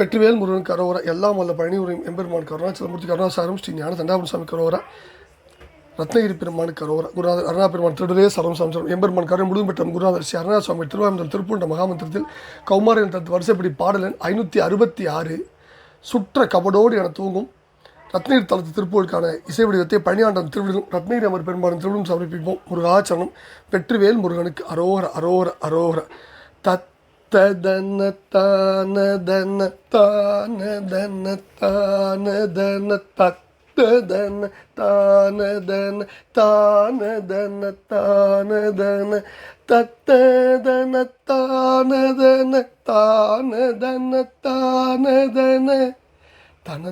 வெற்றிவேல் முருகன் கரோரா எல்லாம் வல்ல பழனி உரையும் எம்பெருமான் கருணாச்சலமூர்த்தி கருணாசாரம் ஸ்ரீ ஞான தண்டாபுரம் சாமி கரோரா ரத்னகிரி பெருமான் கரோரா குருநாதர் அருணா பெருமான் திருடரே சரம் சம்சரம் எம்பெருமான் கருணை முழுதும் பெற்றம் குருநாதர் ஸ்ரீ அருணா சுவாமி திருவாயந்தல் திருப்பூண்ட மகாமந்திரத்தில் கௌமாரியன் தத்து வரிசைப்படி பாடலன் ஐநூற்றி அறுபத்தி ஆறு சுற்ற கபடோடு என தூங்கும் ரத்னகிரி தலத்து திருப்பூருக்கான இசை வடிவத்தை பணியாண்டம் திருவிழும் ரத்னகிரி அமர் பெருமான் திருவிழும் சமர்ப்பிப்போம். முருகாச்சரணம் வெற்றிவேல் முருகனுக்கு அரோகர அரோர அரோகர. தத் தான தன தான தன தான தன தத்ததன தான தன தான தன தான தன தத்ததன தான தன தான தன தான தன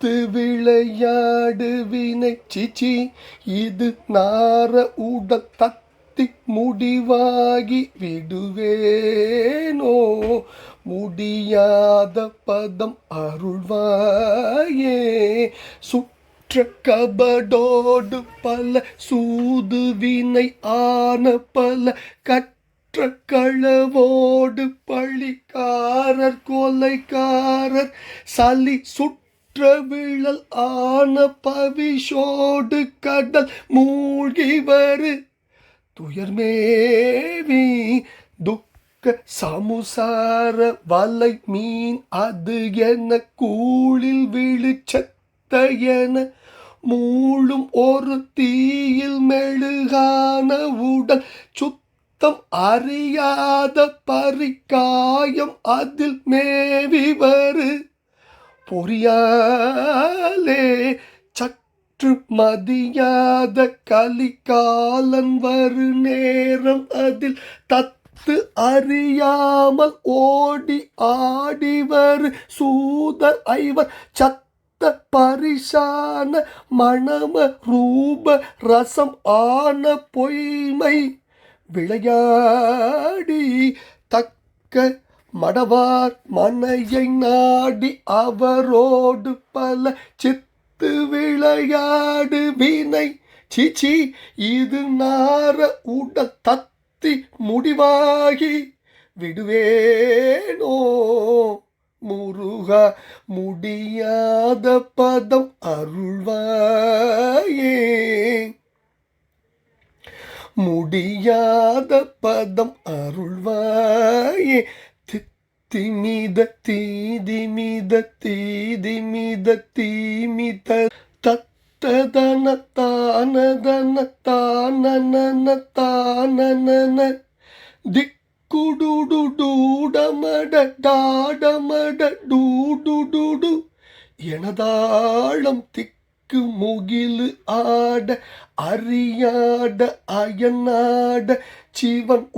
தனதான தக்க விளையாடு வினை சிச்சி இது நார உடல் தத்தி முடிவாகி விடுவேனோ? முடியாத பதம் அருள்வாயே. சுற்ற கபடோடு பல சூது வினை ஆன பல கற்ற களவோடு பழிக்காரர் கொலைக்காரர் சலி சுற்ற குற்றவிழல் ஆன பவிஷோடு கடல் மூழ்கி வரு. துயர்மேவி துக்க சமுசார வலை மீன் அது என கூழில் விழிச்சத்த என மூழும் ஒரு தீயில் மெழுகான உடல் சுத்தம் அறியாத பரிக்காயம் அதில் மேவி வரு. பொறியாலே சற்று மதியாத கலிகாலன் வரு நேரம் அதில் தத்து அறியாமல் ஓடி ஆடிவர் சூதர் ஐவர் சத்த பரிசான மணம ரூப ரசம் ஆன பொய்மை விளையாடி தக்க மடவார் மனையை நாடி அவரோடு பல சித்து விளையாடு வினை சீச்சி இது நார உட தத்தி முடிவாகி விடுவேனோ. முருகா முடியாத பதம் அருள்வாயே. முடியாத பதம் அருள்வாயே. தித்திமித தீதிமித தீதிமித தீமித தத்ததன தானதன தானன தானன திக்குடுடுடூடமட டாடமட டூடுடுடு எனதாளம் திக்கு முகிலு ஆட அறியாட அயனாட சிவன்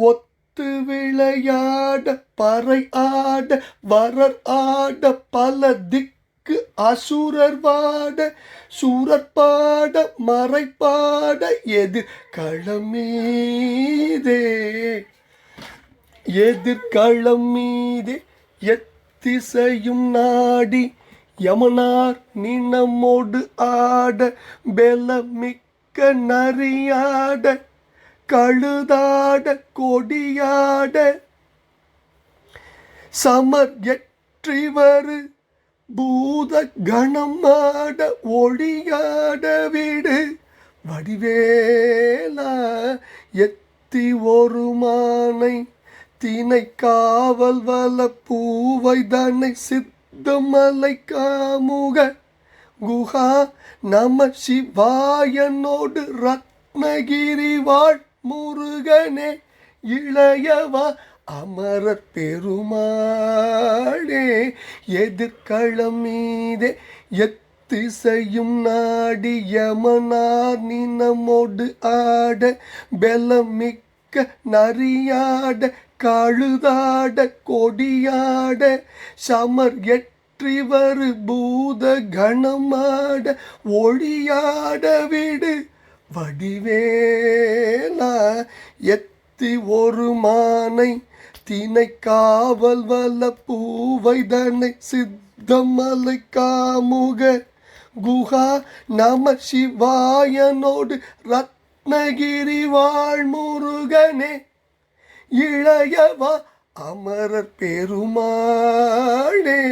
பார்த்து விளையாட பறை ஆட வரர் ஆட பல திக்கு அசுரர் வாட சூரற்பாட மறைப்பாட எதிர் களமீதே எதிர்களம் மீதே எத்திசையும் நாடி யமனார் நினமோடு ஆட பெலமிக்க நரியாட கழுதாட கொடியாட. சமர் எற்றிவரு பூத கணமாட ஒளியாட வீடு. வடிவேலா எத்தி ஒரு மானை தினை காவல் வல பூவை தன்னை சித்தமலை காமுக. குஹா நம சிவாயனோடு ரத்னகிரி வாழ் முருகனே இளையவா அமரர் பெருமாளே எதிர்களம் மீதே எத்திசையும் நாடி யமனார் நினமோடு ஆட பெலமிக்க நரியாட கழுதாட கொடியாட சமர் எற்றிவரு பூத கணமாட ஒளியாட விடு வடிவே எத்தி ஒரு மானை தினை காவல் வல்ல பூவை தன்னை சித்தமலை காமுக குஹா நம சிவாயனோடு ரத்னகிரி வாழ் முருகனே. இளையவா அமரர் பெருமாளே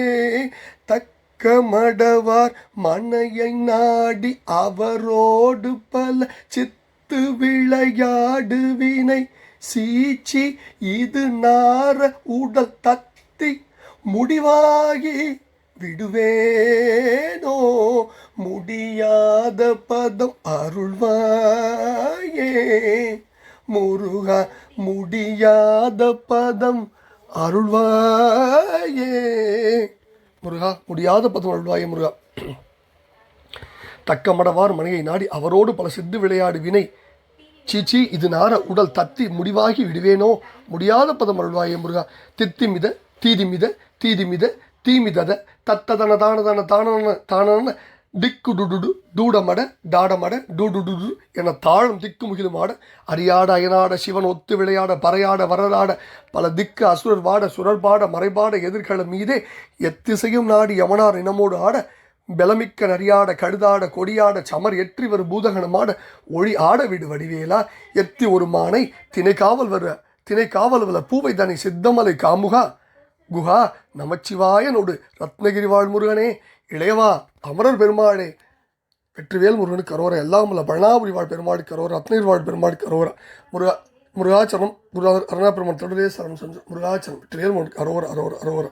தக்க மடவார் மனையை நாடி அவரோடு பல சித்து விளையாடுவினை. சீச்சி இது நார உடல் தத்தி முடிவாகி விடுவேனோ? முடியாத பதம் அருள்வாயே. முருகா முடியாத பதம் அருள்வாயே. முருகா முடியாத பதம் அருள்வாயே முருகா. தக்கமடவார் மனையை நாடி அவரோடு பல சித்து விளையாடு வினை சீச்சி இது நார உடல் தத்தி முடிவாகி விடுவேனோ? முடியாத பதம் அருள்வாயே முருகா. தித்திமித தீதிமித தீதிமித தீமிதத தத்ததன தானதன தானன தானன திக்கு டுடுடு டூடமட டாடமட டூடுடுடு என தாழும் திக்கு முகிலுமாட அரியாட அயனாட சிவன் ஒத்து விளையாட பறையாட வரலாட பல திக்கு அசுரர் வாட சுரர்பாட மறைபாட எதிர்கள மீதே எத்திசையும் நாடி யமனார் இனமோடு ஆட பெலமிக்க நரியாட கழுதாட கொடியாட சமர் எற்றி வரும் பூதகணமாட ஒளி ஆட விடு வடிவேலா. எத்தி ஒரு மானை திணைக்காவல் காவல் வர திணைக்காவல் வல பூவை தனி சித்தமலை காமுகா. குஹா நமச்சிவாயனோடு ரத்னகிரி வாழ் முருகனே இளையவா அமரர் பெருமாளே. வெற்றிவேல் முருகனுக்கு கரோரா எல்லாம் உள்ள பழனாபுரி வாழ் பெருமாள் கரோரா ரத்னகிரி வாழ் பெருமாள் கரோரா. முருகா முருகாச்சரம் முருகா அருணா பெருமாள் தொடரே சரணம் சென்று முருகாச்சரம் வெற்றிவேல் முருகனுக்கு அரோரா அரோரா அரோரா.